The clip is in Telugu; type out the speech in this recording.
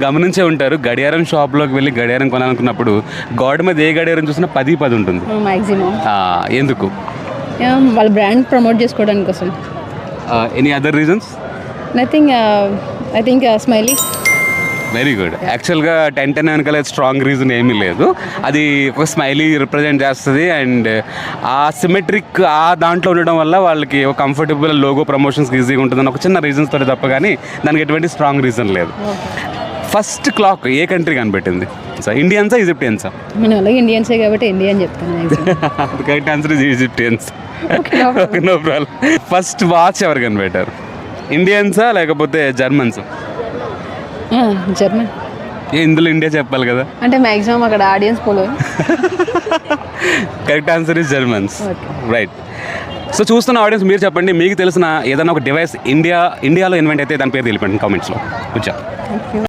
గమనించే ఉంటారు. గడియారం షాప్లోకి వెళ్ళి గడియారం కొనాలనుకున్నప్పుడు గోడ మీద ఏ గడియారం చూసినా పది పది ఉంటుంది. మ్యాక్సిమం ఆ, ఎందుకు? వాళ్ళ బ్రాండ్ ప్రమోట్ చేసుకోవడానికి కోసం. Any other reasons nothing I think smiley very good యాక్చువల్గా టెన్ టెన్ వెనకాల స్ట్రాంగ్ రీజన్ ఏమీ లేదు. అది ఒక స్మైలీ రిప్రజెంట్ చేస్తుంది అండ్ ఆ సిమెట్రిక్ ఆ దాంట్లో ఉండడం వల్ల వాళ్ళకి ఒక కంఫర్టబుల్ లోగో ప్రమోషన్స్కి ఈజీగా ఉంటుందని ఒక చిన్న రీజన్స్ తోటి తప్ప కానీ దానికి ఎటువంటి స్ట్రాంగ్ రీజన్ లేదు. ఫస్ట్ క్లాక్ ఏ కంట్రీ కనిపెట్టింది? సార్ ఇండియన్సా ఈజిప్టియన్సా మన అలాగే ఇండియన్సే కాబట్టి ఇండియన్ చెప్తాను correct answer is Egyptians no problem first watch ఎవరు కనిపెట్టారు? ఇండియన్సా లేకపోతే జర్మన్స్ జర్మన్ ఇందులో ఇండియా చెప్పాలి కదా? అంటే మ్యాక్సిమం అక్కడ audience polo correct answer is Germans. Right so చూస్తున్న ఆడియన్స్ మీరు చెప్పండి మీకు తెలిసిన ఏదైనా ఒక డివైస్ ఇండియా ఇండియాలో ఇన్వెంట్ అయితే దాని పేరు తెలిపండి కామెంట్స్లో వచ్చా